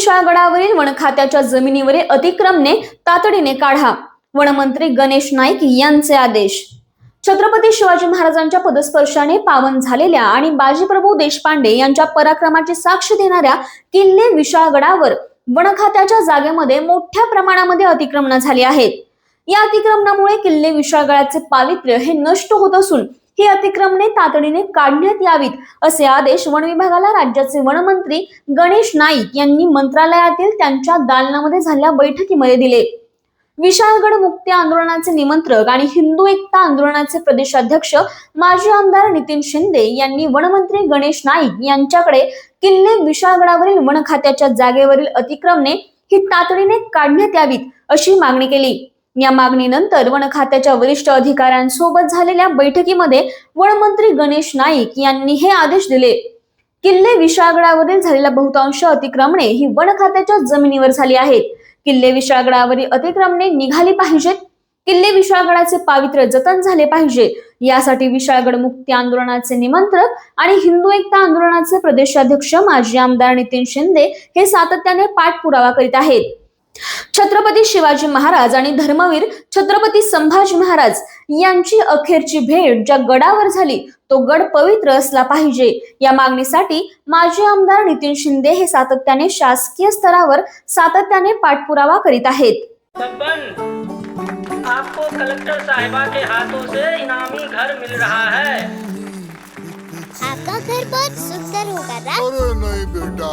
विशाळगडावरील one खात्याच्या जमिनीवरील अतिक्रमणे तातडीने काढा. वनमंत्री गणेश नाईक यांचे आदेश. छत्रपती शिवाजी महाराजांच्या पदस्पर्शाने पावन झालेल्या आणि बाजीप्रभू देशपांडे यांच्या पराक्रमाची साक्ष देणाऱ्या किल्ले विशाळगडावर वन खात्याच्या जागेमध्ये मोठ्या प्रमाणामध्ये अतिक्रमण झाली आहेत. या अतिक्रमणामुळे किल्ले विशाळगडाचे पावित्र्य हे नष्ट होत असून ही अतिक्रमणे तातडीने काढण्यात यावीत असे आदेश वन विभागाला राज्याचे वनमंत्री गणेश नाईक यांनी मंत्रालयातील त्यांच्या दालनामध्ये झालेल्या बैठकीमध्ये दिले. विशाळगड मुक्ती आंदोलनाचे निमंत्रक आणि हिंदू एकता आंदोलनाचे प्रदेशाध्यक्ष माजी आमदार नितीन शिंदे यांनी वनमंत्री गणेश नाईक यांच्याकडे किल्ले विशाळगडावरील वन खात्याच्या जागेवरील अतिक्रमणे ही तातडीने काढण्यात यावीत अशी मागणी केली. या मागणीनंतर वन खात्याच्या वरिष्ठ अधिकाऱ्यांसोबत झालेल्या बैठकीमध्ये वनमंत्री गणेश नाईक यांनी हे आदेश दिले. किल्ले विशाळगडावरील झालेल्या बहुतांश अतिक्रमणे ही वन खात्याच्या जमिनीवर झाली आहेत. किल्ले विशाळगडावरील अतिक्रमणे निघाली पाहिजेत. किल्ले विशाळगडाचे पावित्र्य जतन झाले पाहिजे. यासाठी विशाळगड मुक्ती आंदोलनाचे निमंत्रक आणि हिंदू एकता आंदोलनाचे प्रदेशाध्यक्ष माजी आमदार नितीन शिंदे हे सातत्याने पाठपुरावा करीत आहेत. छत्रपती शिवाजी महाराज आणि धर्मवीर छत्रपती संभाजी महाराज यांची अखेरची भेट ज्या गडावर झाली तो गड पवित्र असला पाहिजे. या मागणीसाठी माजी आमदार नितीन शिंदे हे सातत्याने शासकीय स्तरावर सातत्याने पाठपुरावा करीत आहेत. आपको कलेक्टर साहिबा के हाथों से इनामी घर मिल रहा है। आपका घर बहुत सुंदर होगा ना? अरे नहीं बेटा।